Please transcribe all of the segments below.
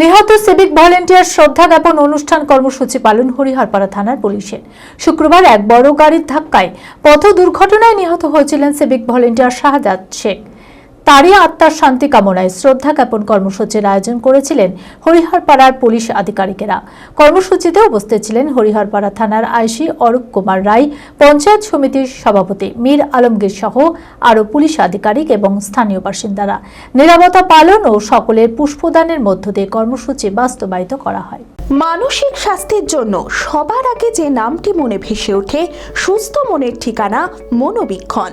নিহত civic volunteer শ্রদ্ধা জ্ঞাপন অনুষ্ঠান কর্মসূচি পালন হরিহরপাড়া থানার পুলিশের। শুক্রবার এক বড় গাড়ির ধাক্কায় পথ দুর্ঘটনায় নিহত হয়েছিলেন সিভিক ভলেন্টিয়ার শাহজাদ শেখ। তারই আত্মার শান্তি কামনায় শ্রদ্ধা জ্ঞাপন কর্মসূচির আয়োজন করেছিলেন হরিহরপাড়ার পুলিশ আধিকারিকেরা। কর্মসূচিতে উপস্থিত ছিলেন হরিহরপাড়া থানার আইসি অরূপ কুমার রায়, পঞ্চায়েত সমিতির সভাপতি মীর আলমগীর সহ আরও পুলিশ আধিকারিক এবং স্থানীয় বাসিন্দারা। নিরাপত্তা পালন ও সকলের পুষ্পদানের মধ্য দিয়ে কর্মসূচি বাস্তবায়িত করা হয়। মানসিক স্বাস্থ্যের জন্য সবার আগে যে নামটি মনে ভেসে ওঠে, সুস্থ মনের ঠিকানা মনোবীক্ষণ।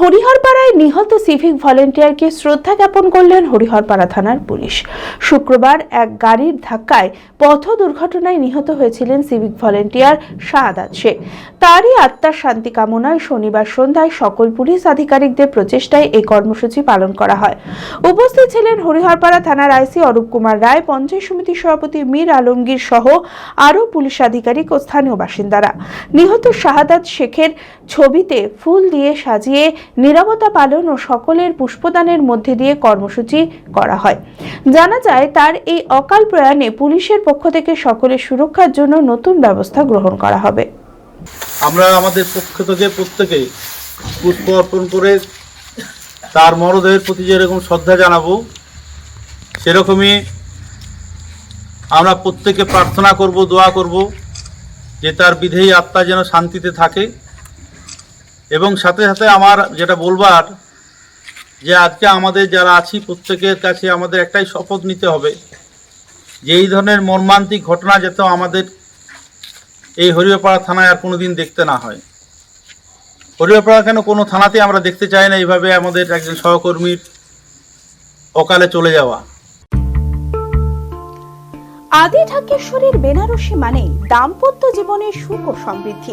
হরিহরপাড়ায় নিহত সিভিক ভলেন্টিয়ারকে শ্রদ্ধা জ্ঞাপন করলেন হরিহরপাড়া থানার পুলিশ। শুক্রবার এক গাড়ির ধাক্কায় পথ দুর্ঘটনায় নিহত হয়েছিলেন সিভিক ভলেন্টিয়ার শাহাদাত শেখ তারই আত্মার শান্তি কামনায় শনিবার সন্ধ্যায় সকল পুলিশ আধিকারিকদের প্রচেষ্টায় এই কর্মসূচি পালন করা হয়। উপস্থিত ছিলেন হরিহরপাড়া থানার আইসি অরূপ কুমার রায়, পঞ্চায়েত সমিতির সভাপতি মীর আলমগীর সহ আরও পুলিশ আধিকারিক ও স্থানীয় বাসিন্দারা। নিহত শাহাদাত শেখের ছবিতে ফুল দিয়ে সাজিয়ে নিরাপত্তা পালন ও সকলের পুষ্পদানের মধ্যে দিয়ে কর্মসূচি করা হয়। জানা যায়, তার এই অকাল প্রয়াণে পুলিশের পক্ষ থেকে সকলের সুরক্ষার জন্য নতুন ব্যবস্থা গ্রহণ করা হবে। আমরা আমাদের পক্ষ থেকে প্রত্যেকে পুষ্প অর্পণ করে তার মরদেহের প্রতি যেরকম শ্রদ্ধা জানাব, সেরকমই আমরা প্রত্যেকে প্রার্থনা করব, দোয়া করব যে তার বিধেয়ী আত্মা যেন শান্তিতে থাকে। এবং সাথে সাথে আমার যেটা বলবার, যে আজকে আমাদের যারা আছি প্রত্যেকের কাছে আমাদের একটাই শপথ নিতে হবে, যে এই ধরনের মর্মান্তিক ঘটনা যাতে আমাদের এই হরিয়াপাড়া থানায় আর কোনোদিন দেখতে না হয়। হরিয়াপাড়া কেন কোনো থানাতে আমরা দেখতে চাই না এইভাবে আমাদের একজন সহকর্মীর অকালে চলে যাওয়া। আদি ঢাকেশ্বরীর বেনারসি মানে দাম্পত্য জীবনের সুখ ও সমৃদ্ধি।